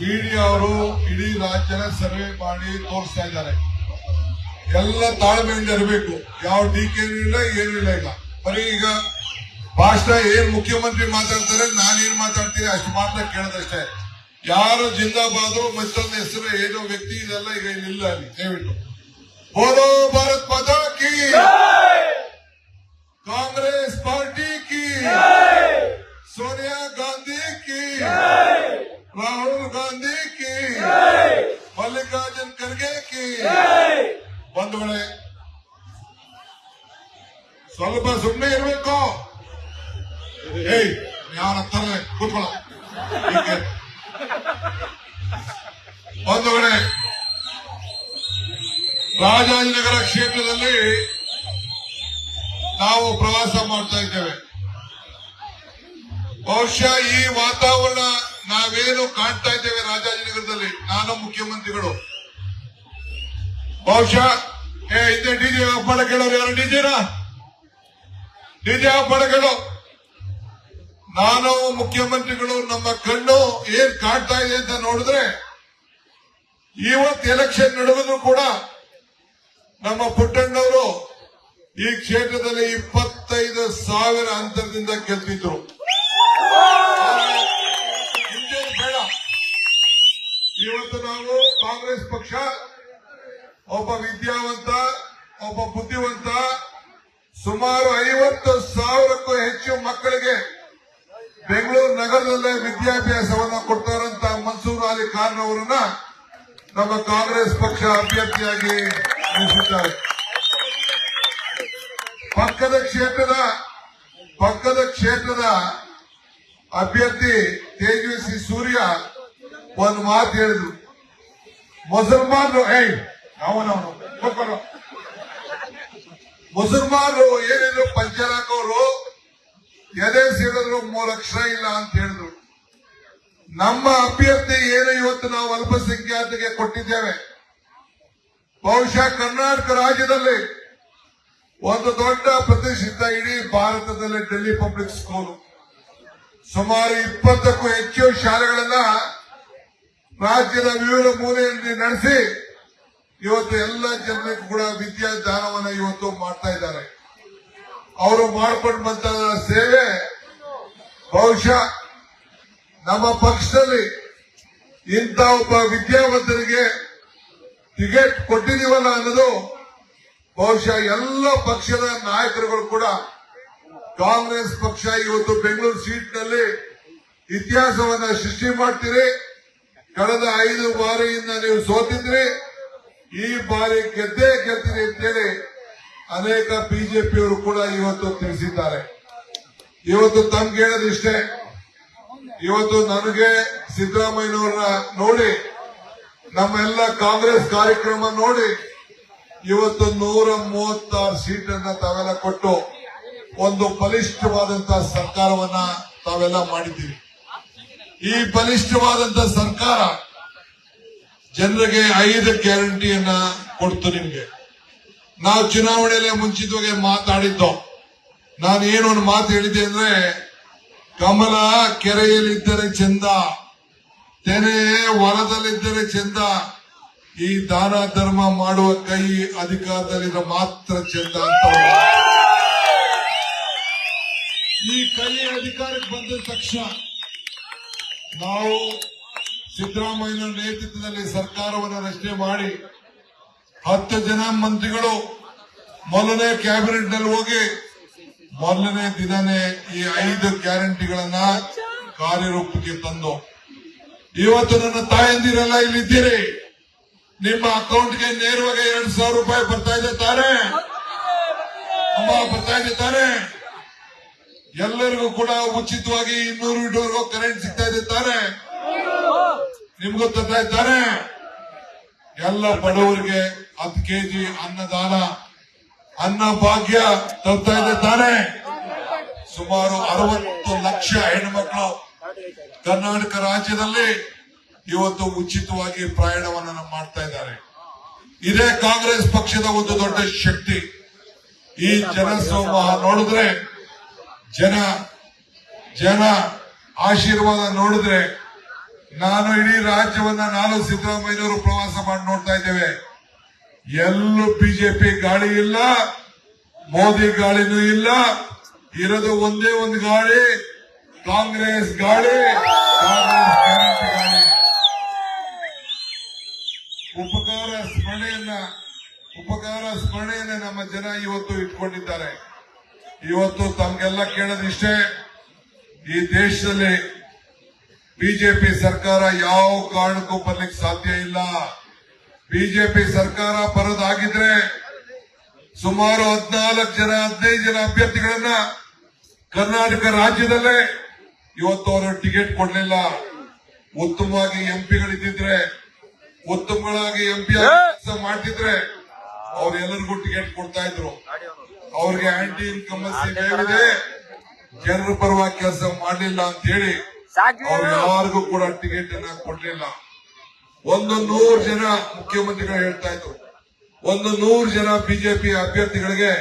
Media ಅವರು ಇಡೀ ರಾಜ್ಯನ survey ಮಾಡಿ ತೋರಿಸ್ತಾ ಇದ್ದಾರೆ. ಎಲ್ಲ ತಾಳ್ಮೆಯಿಂದ ಇರಬೇಕು. ಯಾವ ಟೀಕೆ ಇಲ್ಲ ಏನಿಲ್ಲ ಈಗ ಬರೀ ಈಗ ಭಾಷಣ ಏನ್ ಮುಖ್ಯಮಂತ್ರಿ ಮಾತಾಡ್ತಾರೆ ನಾನೇನ್ ಮಾತಾಡ್ತೀನಿ ಅಷ್ಟು ಮಾತ್ರ ಕೇಳದಷ್ಟೇ. ಯಾರು ಜಿಂದಾಬಾದ್ರು ಮತ್ತೊಂದು ಹೆಸರು ಏನೋ ವ್ಯಕ್ತಿ ಇದೆಲ್ಲ ಈಗ ಇಲ್ಲ ಅಲ್ಲಿ. ದಯವಿಟ್ಟು. ಬೋಲೋ ಭಾರತ್ ಮಾತಾ ಕಿ ಕಾಂಗ್ರೆಸ್ ಪಾರ್ಟಿ ಕಿ ಸೋನಿಯಾ ಗಾಂಧಿ ಕಿ ರಾಹುಲ್ ಗಾಂಧಿ ಕಿ ಮಲ್ಲಿಕಾರ್ಜುನ್ ಖರ್ಗೆ ಬಂಧುಗಳೇ ಸ್ವಲ್ಪ ಸುಮ್ಮನೆ ಇರಬೇಕು ಏಯ್ ಯಾರ ಹತ್ತಾರೆ ಕೂತ್ಕೊಳ್ಳ. ಬಂಧುಗಳೇ ರಾಜಾಜಿನಗರ ಕ್ಷೇತ್ರದಲ್ಲಿ ನಾವು ಪ್ರವಾಸ ಮಾಡ್ತಾ ಇದ್ದೇವೆ. ಬಹುಶಃ ಈ ವಾತಾವರಣ ನಾವೇನು ಕಾಣ್ತಾ ಇದ್ದೇವೆ ರಾಜಾಜಿನಗರದಲ್ಲಿ ನಾನು ಮುಖ್ಯಮಂತ್ರಿಗಳು. ಬಹುಶಃ, ಏ, ಹಿಂದೆ ಡಿಜೆ ಹಬ್ಬಳ ಕೇಳೋರು ಯಾರು? ಡಿಜೆನ ಡಿಜೆ ಹೇಳೋ ನಾನು ಮುಖ್ಯಮಂತ್ರಿಗಳು, ನಮ್ಮ ಕಣ್ಣು ಏನ್ ಕಾಣ್ತಾ ಇದೆ ಅಂತ ನೋಡಿದ್ರೆ, ಇವತ್ತು ಎಲೆಕ್ಷನ್ ನಡೆದ್ರು ಕೂಡ ನಮ್ಮ ಪುಟ್ಟಣ್ಣವರು ಈ ಕ್ಷೇತ್ರದಲ್ಲಿ ಇಪ್ಪತ್ತೈದು ಸಾವಿರ ಅಂತರದಿಂದ ಗೆದ್ದಿದ್ರು ಇವತ್ತು ನಾವು ಕಾಂಗ್ರೆಸ್ ಪಕ್ಷ ಒಬ್ಬ ವಿದ್ಯಾವಂತ, ಒಬ್ಬ ಬುದ್ಧಿವಂತ, ಸುಮಾರು ಐವತ್ತು ಸಾವಿರಕ್ಕೂ ಹೆಚ್ಚು ಮಕ್ಕಳಿಗೆ ಬೆಂಗಳೂರು ನಗರದಲ್ಲೇ ವಿದ್ಯಾಭ್ಯಾಸವನ್ನ ಕೊಡ್ತಾರಂತ ಮನ್ಸೂರ್ ಅಲಿ ಖಾನ್ ಅವರನ್ನ ನಮ್ಮ ಕಾಂಗ್ರೆಸ್ ಪಕ್ಷ ಅಭ್ಯರ್ಥಿಯಾಗಿ ನಿಲ್ಲಿಸಿದ್ದಾರೆ. ಪಕ್ಕದ ಕ್ಷೇತ್ರದ ಪಕ್ಕದ ಕ್ಷೇತ್ರದ ಅಭ್ಯರ್ಥಿ ತೇಜಸ್ವಿ ಸೂರ್ಯ ಒಂದು ಮಾತು ಹೇಳಿದ್ರು. ಮುಸಲ್ಮಾನರು, ಏಯ್ ಅವನವನು ಕೂತ್ಕೊಳ್ಳೋ. ಮುಸಲ್ಮಾನರು, ಏನಿದ್ರು ಪಂಚರ್ ಹಾಕೋರು, ಎದೆ ಸೇರಿದ್ರು ಮೂರು ಅಕ್ಷರ ಇಲ್ಲ ಅಂತ ಹೇಳಿದ್ರು. ನಮ್ಮ ಅಭ್ಯರ್ಥಿ ಏನು ಇವತ್ತು ನಾವು ಅಲ್ಪಸಂಖ್ಯಾತಿಗೆ ಕೊಟ್ಟಿದ್ದೇವೆ? ಬಹುಶಃ ಕರ್ನಾಟಕ ರಾಜ್ಯದಲ್ಲಿ ಒಂದು ದೊಡ್ಡ ಪ್ರತಿಷ್ಠಿತ ಇಡೀ ಭಾರತದಲ್ಲಿ ಡೆಲ್ಲಿ ಪಬ್ಲಿಕ್ ಸ್ಕೂಲ್ ಸುಮಾರು ಇಪ್ಪತ್ತಕ್ಕೂ ಹೆಚ್ಚು ಶಾಲೆಗಳನ್ನ ರಾಜ್ಯದ ವಿವಿಧ ಮೂಲೆಯಲ್ಲಿ ನಡೆಸಿ ಇವತ್ತು ಎಲ್ಲ ಜನರಿಗೂ ಕೂಡ ವಿದ್ಯಾದಾನವನ್ನ ಇವತ್ತು ಮಾಡ್ತಾ ಇದ್ದಾರೆ. ಅವರು ಮಾಡ್ಕೊಂಡು ಬಂತ ಸೇವೆ ಬಹುಶಃ ನಮ್ಮ ಪಕ್ಷದಲ್ಲಿ ಇಂಥ ಒಬ್ಬ ವಿದ್ಯಾವಂತರಿಗೆ ಟಿಕೆಟ್ ಕೊಟ್ಟಿದೀವಲ್ಲ ಅನ್ನೋದು ಬಹುಶಃ ಎಲ್ಲ ಪಕ್ಷದ ನಾಯಕರುಗಳು ಕೂಡ ಕಾಂಗ್ರೆಸ್ ಪಕ್ಷ ಇವತ್ತು ಬೆಂಗಳೂರು ಸೀಟ್ನಲ್ಲಿ ಇತಿಹಾಸವನ್ನ ಸೃಷ್ಟಿ ಮಾಡ್ತೀರಿ. ಕಳೆದ ಐದು ಬಾರಿಯಿಂದ ನೀವು ಸೋತಿದ್ರಿ, ಈ ಬಾರಿ ಗೆದ್ದೇ ಗೆದ್ದಿರಿ ಅಂತೇಳಿ ಅನೇಕ ಬಿಜೆಪಿಯವರು ಕೂಡ ಇವತ್ತು ತಿಳಿಸಿದ್ದಾರೆ. ಇವತ್ತು ತಮ್ಗೆ ಹೇಳದಿಷ್ಟೇ, ಇವತ್ತು ನನಗೆ ಸಿದ್ದರಾಮಯ್ಯನವ್ರನ್ನ ನೋಡಿ, ನಮ್ಮೆಲ್ಲ ಕಾಂಗ್ರೆಸ್ ಕಾರ್ಯಕ್ರಮ ನೋಡಿ, ಇವತ್ತು ನೂರ ಮೂವತ್ತಾರು ಸೀಟನ್ನ ತಾವೆಲ್ಲ ಕೊಟ್ಟು ಒಂದು ಬಲಿಷ್ಠವಾದಂತಹ ಸರ್ಕಾರವನ್ನ ತಾವೆಲ್ಲ ಮಾಡಿದ್ದೀವಿ ಈ ಬಲಿಷ್ಠವಾದಂತ ಸರ್ಕಾರ ಜನರಿಗೆ ಐದು ಗ್ಯಾರಂಟಿಯನ್ನ ಕೊಡ್ತು ನಿಮ್ಗೆ. ನಾವು ಚುನಾವಣೆಯಲ್ಲಿ ಮುಂಚಿತವಾಗಿ ಮಾತಾಡಿದ್ದೋ, ನಾನು ಏನು ಒಂದು ಮಾತು ಹೇಳಿದ್ದೆ ಅಂದ್ರೆ, ಕಮಲ ಕೆರೆಯಲ್ಲಿದ್ದರೆ ಚಂದ, ತೆನೆ ಹೊಲದಲ್ಲಿದ್ದರೆ ಚಂದ, ಈ ದಾನ ಧರ್ಮ ಮಾಡುವ ಕೈ ಅಧಿಕಾರದಲ್ಲಿದ್ರೆ ಮಾತ್ರ ಚಂದ ಅಂತ ಈ ಕೈ ಅಧಿಕಾರಕ್ಕೆ ಬಂದ ತಕ್ಷಣ ನಾವು ಸಿದ್ದರಾಮಯ್ಯ ನೇತೃತ್ವದಲ್ಲಿ ಸರ್ಕಾರವನ್ನು ರಚನೆ ಮಾಡಿ ಹತ್ತು ಜನ ಮಂತ್ರಿಗಳು ಮೊದಲನೇ ಕ್ಯಾಬಿನೆಟ್ನಲ್ಲಿ ಹೋಗಿ ಮೊದಲನೇ ದಿನನೇ ಈ ಐದು ಗ್ಯಾರಂಟಿಗಳನ್ನ ಕಾರ್ಯರೂಪಕ್ಕೆ ತಂದು ಇವತ್ತು ನನ್ನ ತಾಯಂದಿರೆಲ್ಲ ಇಲ್ಲಿದ್ದೀರಿ. ನಿಮ್ಮ ಅಕೌಂಟ್ಗೆ ನೇರವಾಗಿ ಎರಡು ಸಾವಿರ ರೂಪಾಯಿ ಬರ್ತಾ ಇದೆ ತಾನೆ. ಅಮ್ಮ, ಬರ್ತಾ ಇದೆ ತಾನೇ. ಎಲ್ಲರಿಗೂ ಕೂಡ ಉಚಿತವಾಗಿ ಇನ್ನೂರು ಯೂನಿಟ್ವರೆಗೂ ಕರೆಂಟ್ ಸಿಗ್ತಾ ಇದೆ ತಾನೇ? ನಿಮ್ಗೂ ತರ್ತಾ ಇದ್ದಾರೆ ಎಲ್ಲ ಬಡವರಿಗೆ ಹತ್ತು ಕೆಜಿ ಅನ್ನದಾನ, ಅನ್ನ ಭಾಗ್ಯ ತರ್ತಾ ಇದೆ ತಾನೇ? ಸುಮಾರು ಅರವತ್ತು ಲಕ್ಷ ಹೆಣ್ಮಕ್ಳು ಕರ್ನಾಟಕ ರಾಜ್ಯದಲ್ಲಿ ಇವತ್ತು ಉಚಿತವಾಗಿ ಪ್ರಯಾಣವನ್ನು ಮಾಡ್ತಾ ಇದ್ದಾರೆ. ಇದೇ ಕಾಂಗ್ರೆಸ್ ಪಕ್ಷದ ಒಂದು ದೊಡ್ಡ ಶಕ್ತಿ. ಈ ಜನಸಮೂಹ ನೋಡಿದ್ರೆ ಜನ ಜನ ಆಶೀರ್ವಾದ ನೋಡಿದ್ರೆ ನಾನು ಇಡೀ ರಾಜ್ಯವನ್ನ ನಾನು ಸಿದ್ದರಾಮಯ್ಯವರು ಪ್ರವಾಸ ಮಾಡಿ ನೋಡ್ತಾ ಇದ್ದೇವೆ. ಎಲ್ಲೂ ಬಿಜೆಪಿ ಗಾಳಿ ಇಲ್ಲ, ಮೋದಿ ಗಾಳಿನೂ ಇಲ್ಲ, ಇರೋದು ಒಂದೇ ಒಂದು ಗಾಳಿ, ಕಾಂಗ್ರೆಸ್ ಗಾಳಿ. ಉಪಕಾರ ಸ್ಮರಣೆಯನ್ನ ಉಪಕಾರ ಸ್ಮರಣೆಯನ್ನ ನಮ್ಮ ಜನ ಇವತ್ತು ಇಟ್ಕೊಂಡಿದ್ದಾರೆ. ಇವತ್ತು ತಮ್ಗೆಲ್ಲ ಕೇಳೋದಿಷ್ಟೇ, ಈ ದೇಶದಲ್ಲಿ ಬಿಜೆಪಿ ಸರ್ಕಾರ ಯಾವ ಕಾರಣಕ್ಕೂ ಬರ್ಲಿಕ್ಕೆ ಸಾಧ್ಯ ಇಲ್ಲ. ಬಿಜೆಪಿ ಸರ್ಕಾರ ಬರೋದಾಗಿದ್ರೆ ಸುಮಾರು ಹದಿನಾಲ್ಕು ಜನ, ಹದಿನೈದು ಜನ ಅಭ್ಯರ್ಥಿಗಳನ್ನ ಕರ್ನಾಟಕ ರಾಜ್ಯದಲ್ಲೇ ಇವತ್ತು ಅವರು ಟಿಕೆಟ್ ಕೊಡ್ಲಿಲ್ಲ. ಉತ್ತಮವಾಗಿ ಎಂಪಿಗಳಿದ್ದಿದ್ರೆ ಉತ್ತಮಗಳಾಗಿ ಎಂಪಿ ಕೆಲಸ ಮಾಡ್ತಿದ್ರೆ ಅವ್ರೆಲ್ಲರಿಗೂ ಟಿಕೆಟ್ ಕೊಡ್ತಾ ಇದ್ರು. ಅವ್ರಿಗೆ ಆಂಟಿ ಇನ್ಕಮನ್ಸಿ ಮೇಲಿದೆ ಜನರ ಪರವಾಗಿ ಕೆಲಸ ಮಾಡಲಿಲ್ಲ ಅಂತ ಹೇಳಿ ಅವ್ರು ಯಾರಿಗೂ ಕೂಡ ಟಿಕೆಟ್ ಅನ್ನ ಕೊಡ್ಲಿಲ್ಲ. ಒಂದು ನೂರು ಜನ ಮುಖ್ಯಮಂತ್ರಿಗಳು ಹೇಳ್ತಾ ಇದ್ರು. ಒಂದು ನೂರು ಜನ ಬಿಜೆಪಿ ಅಭ್ಯರ್ಥಿಗಳಿಗೆ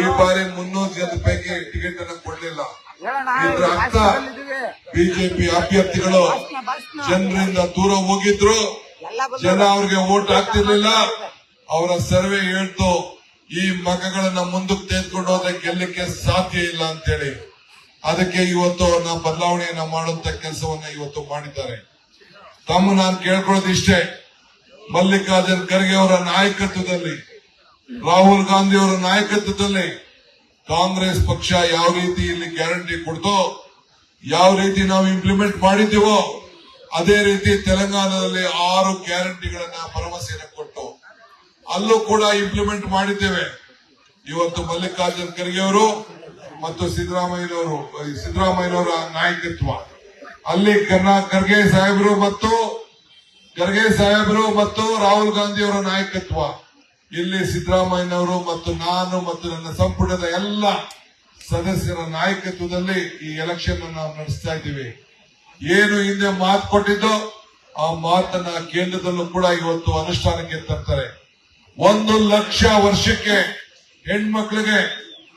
ಈ ಬಾರಿ ಮುನ್ನೂರು ಜನದ ಪೈಕಿ ಟಿಕೆಟ್ ಅನ್ನ ಕೊಡ್ಲಿಲ್ಲ ಇದ್ರ ಅರ್ಥ ಬಿಜೆಪಿ ಅಭ್ಯರ್ಥಿಗಳು ಜನರಿಂದ ದೂರ ಹೋಗಿದ್ರು. ಜನ ಅವ್ರಿಗೆ ಓಟ್ ಹಾಕ್ತಿರ್ಲಿಲ್ಲ. ಅವರ ಸರ್ವೆ ಹೇಳ್ತು. ಈ ಮಗಗಳನ್ನ ಮುಂದಕ್ಕೆ ತೆಗೆದುಕೊಂಡು ಹೋದ್ರೆ ಗೆಲ್ಲಕ್ಕೆ ಸಾಧ್ಯ ಇಲ್ಲ ಅಂತೇಳಿ. ಅದಕ್ಕೆ ಇವತ್ತು ಅವ್ರನ್ನ ಬದಲಾವಣೆಯನ್ನ ಮಾಡುವಂತ ಕೆಲಸವನ್ನ ಇವತ್ತು ಮಾಡಿದ್ದಾರೆ. ತಮ್ಮ ನಾನು ಕೇಳ್ಕೊಳ್ಳೋದು ಇಷ್ಟೇ ಮಲ್ಲಿಕಾರ್ಜುನ್ ಖರ್ಗೆ ಅವರ ನಾಯಕತ್ವದಲ್ಲಿ, ರಾಹುಲ್ ಗಾಂಧಿ ಅವರ ನಾಯಕತ್ವದಲ್ಲಿ ಕಾಂಗ್ರೆಸ್ ಪಕ್ಷ ಯಾವ ರೀತಿ ಇಲ್ಲಿ ಗ್ಯಾರಂಟಿ ಕೊಡ್ತೋ, ಯಾವ ರೀತಿ ನಾವು ಇಂಪ್ಲಿಮೆಂಟ್ ಮಾಡಿದ್ದೀವೋ, ಅದೇ ರೀತಿ ತೆಲಂಗಾಣದಲ್ಲಿ ಆರು ಗ್ಯಾರಂಟಿಗಳನ್ನ ಭರವಸೆಯನ್ನು ಕೊಟ್ಟು. ಅಲ್ಲೂ ಕೂಡ ಇಂಪ್ಲಿಮೆಂಟ್ ಮಾಡಿದ್ದೇವೆ. ಇವತ್ತು ಮಲ್ಲಿಕಾರ್ಜುನ್ ಖರ್ಗೆ ಅವರು ಮತ್ತು ಸಿದ್ದರಾಮಯ್ಯನವರು ಸಿದ್ದರಾಮಯ್ಯನವರ ನಾಯಕತ್ವ. ಅಲ್ಲಿ ಕರ್ನಾ ಖರ್ಗೆ ಸಾಹೇಬರು ಮತ್ತು ಖರ್ಗೆ ಸಾಹೇಬರು ಮತ್ತು ರಾಹುಲ್ ಗಾಂಧಿ ಅವರ ನಾಯಕತ್ವ. ಇಲ್ಲಿ ಸಿದ್ದರಾಮಯ್ಯನವರು ಮತ್ತು ನಾನು ಮತ್ತು ನನ್ನ ಸಂಪುಟದ ಎಲ್ಲ ಸದಸ್ಯರ ನಾಯಕತ್ವದಲ್ಲಿ ಈ ಎಲೆಕ್ಷನ್ ನಾವು ನಡೆಸ್ತಾ ಇದ್ದೀವಿ. ಏನು ಹಿಂದೆ ಮಾತು ಕೊಟ್ಟಿದ್ದೋ ಆ ಮಾತನ್ನ ಕೇಂದ್ರದಲ್ಲೂ ಕೂಡ ಇವತ್ತು ಅನುಷ್ಠಾನಕ್ಕೆ ತರ್ತಾರೆ. ಒಂದು ಲಕ್ಷ ವರ್ಷಕ್ಕೆ ಹೆಣ್ಮಕ್ಳಿಗೆ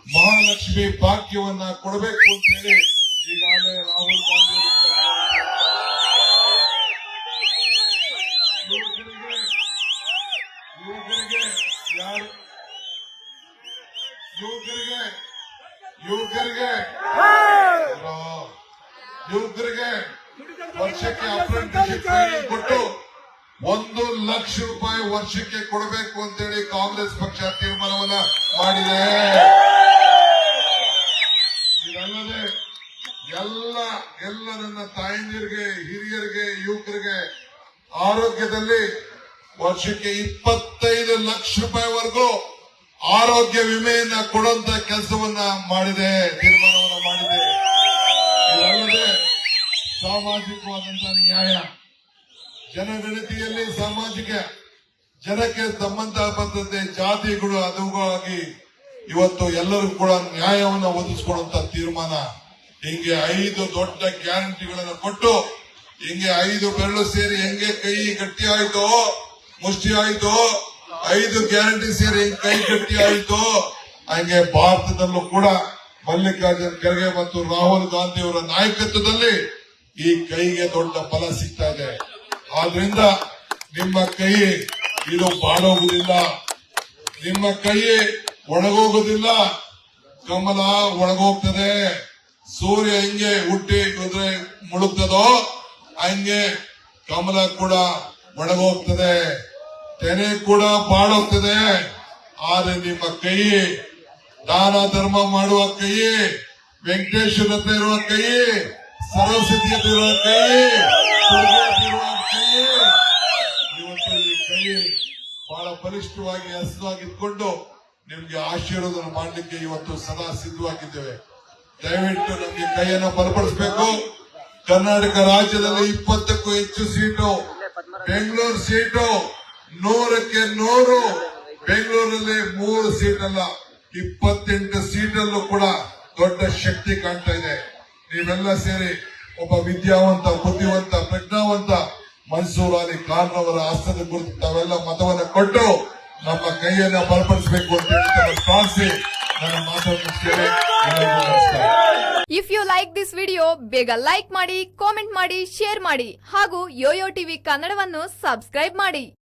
ಮಹಾಲಕ್ಷ್ಮಿ ಭಾಗ್ಯವನ್ನ ಕೊಡಬೇಕು ಅಂತ ಹೇಳಿ ಈಗಾಗಲೇ ರಾಹುಲ್ ಗಾಂಧಿ ಯುವಕರಿಗೆ ಯಾರು ಯುವಕರಿಗೆ ಯುವಕರಿಗೆ ಯುವಕರಿಗೆ ವರ್ಷಕ್ಕೆ ಅಪ್ರೆಂಟಿಸ್ ಕೊಟ್ಟು ಒಂದು ಲಕ್ಷ ರೂಪಾಯಿ ವರ್ಷಕ್ಕೆ ಕೊಡಬೇಕು ಅಂತೇಳಿ ಕಾಂಗ್ರೆಸ್ ಪಕ್ಷ ತೀರ್ಮಾನವನ್ನ ಮಾಡಿದೆ. ಇದಲ್ಲದೆ ಎಲ್ಲ ಎಲ್ಲ ನನ್ನ ತಾಯಂದಿರಿಗೆ, ಹಿರಿಯರಿಗೆ, ಯುವಕರಿಗೆ ಆರೋಗ್ಯದಲ್ಲಿ ವರ್ಷಕ್ಕೆ ಇಪ್ಪತ್ತೈದು ಲಕ್ಷ ರೂಪಾಯಿವರೆಗೂ ಆರೋಗ್ಯ ವಿಮೆಯನ್ನ ಕೊಡುವಂತ ಕೆಲಸವನ್ನ ಮಾಡಿದೆ, ತೀರ್ಮಾನವನ್ನ ಮಾಡಿದೆ. ಇದಲ್ಲದೆ ಸಾಮಾಜಿಕವಾದಂತಹ ನ್ಯಾಯ. ಜನಗಣತಿಯಲ್ಲಿ ಸಾಮಾಜಿಕ ಜನಕ್ಕೆ ಸಂಬಂಧ ಬಂದಂತೆ ಜಾತಿಗಳು ಅದುವಾಗಿ ಇವತ್ತು ಎಲ್ಲರೂ ಕೂಡ ನ್ಯಾಯವನ್ನು ಒದಗಿಸಿಕೊಡುವಂತ ತೀರ್ಮಾನ ಹಿಂಗೆ ಐದು ದೊಡ್ಡ ಗ್ಯಾರಂಟಿಗಳನ್ನು ಕೊಟ್ಟು ಹಿಂಗೆ ಐದು ಬೆರಳು ಸೇರಿ ಹೆಂಗೆ ಕೈ ಗಟ್ಟಿ ಆಯ್ತೋ, ಮುಷ್ಟಿ ಆಯ್ತೋ, ಐದು ಗ್ಯಾರಂಟಿ ಸೇರಿ ಹಿಂಗೆ ಕೈ ಗಟ್ಟಿ ಆಯ್ತೋ, ಹಂಗೆ ಭಾರತದಲ್ಲೂ ಕೂಡ ಮಲ್ಲಿಕಾರ್ಜುನ್ ಖರ್ಗೆ ಮತ್ತು ರಾಹುಲ್ ಗಾಂಧಿ ಅವರ ನಾಯಕತ್ವದಲ್ಲಿ ಈ ಕೈಗೆ ದೊಡ್ಡ ಫಲ ಸಿಗ್ತಾ ಇದೆ. ಆದ್ರಿಂದ ನಿಮ್ಮ ಕೈ ಇದು ಬಾಡೋಗುದಿಲ್ಲ. ನಿಮ್ಮ ಕೈ ಒಣಗೋಗುದಿಲ್ಲ. ಕಮಲ ಒಣಗೋಗ್ತದೆ. ಸೂರ್ಯ ಹೆಂಗೆ ಹುಟ್ಟಿ ಕುದುರೆ ಮುಳುಗ್ತದೋ ಹಂಗೆ ಕಮಲ ಕೂಡ ಒಣಗೋಗ್ತದೆ. ತೆನೆ ಕೂಡ ಬಾಡೋಗ್ತದೆ. ಆದ್ರೆ ನಿಮ್ಮ ಕೈ ದಾನ ಧರ್ಮ ಮಾಡುವ ಕೈ ವೆಂಕಟೇಶ್ವರ ಇರುವ ಕೈ ಸರಸ್ವತಿ ಇರುವ ಕೈ ಇವತ್ತು ಈ ಕೈ ಬಹಳ ಬಲಿಷ್ಠವಾಗಿ ಹಸಿವಾಗಿ ಇಟ್ಕೊಂಡು ನಿಮ್ಗೆ ಆಶೀರ್ವಾದ ಮಾಡಲಿಕ್ಕೆ ಇವತ್ತು ಸದಾ ಸಿದ್ಧವಾಗಿದ್ದೇವೆ. ದಯವಿಟ್ಟು ನಮ್ಗೆ ಕೈಯನ್ನು ಬಲಪಡಿಸಬೇಕು. ಕರ್ನಾಟಕ ರಾಜ್ಯದಲ್ಲಿ ಇಪ್ಪತ್ತಕ್ಕೂ ಹೆಚ್ಚು ಸೀಟು, ಬೆಂಗಳೂರು ಸೀಟು, ನೂರಕ್ಕೆ ನೂರು, ಬೆಂಗಳೂರಲ್ಲಿ ಮೂರು ಸೀಟ್ ಅಲ್ಲ ಇಪ್ಪತ್ತೆಂಟು ಸೀಟಲ್ಲೂ ಕೂಡ ದೊಡ್ಡ ಶಕ್ತಿ ಕಾಣ್ತಾ ಇದೆ. ನೀವೆಲ್ಲ ಸೇರಿ ಒಬ್ಬ ವಿದ್ಯಾವಂತ, ಬುದ್ಧಿವಂತ, ಪ್ರಜ್ಞಾವಂತ ಮನ್ಸೂರ್ ಅಲಿ ಖಾನ್ ಅವರ ಆಸ್ತದ ಕುರಿತು ತಾವೆಲ್ಲ ಮತವನ್ನ ಕೊಟ್ಟು ನಮ್ಮ ಕೈಯನ್ನ ಬಲಪಡಿಸಬೇಕು ಅಂತ ಹೇಳಿ ತಮ್ಮ ಪ್ರಾರ್ಥಿಸಿ ನನ್ನ ಮಾತನ್ನು if you like this video ಬೇಗ ಲೈಕ್ ಮಾಡಿ ಕಾಮೆಂಟ್ ಮಾಡಿ ಶೇರ್ ಮಾಡಿ ಹಾಗೂ ಯೋಯೋ ಟಿವಿ ಕನ್ನಡವನ್ನು ಸಬ್ಸ್ಕ್ರೈಬ್ ಮಾಡಿ.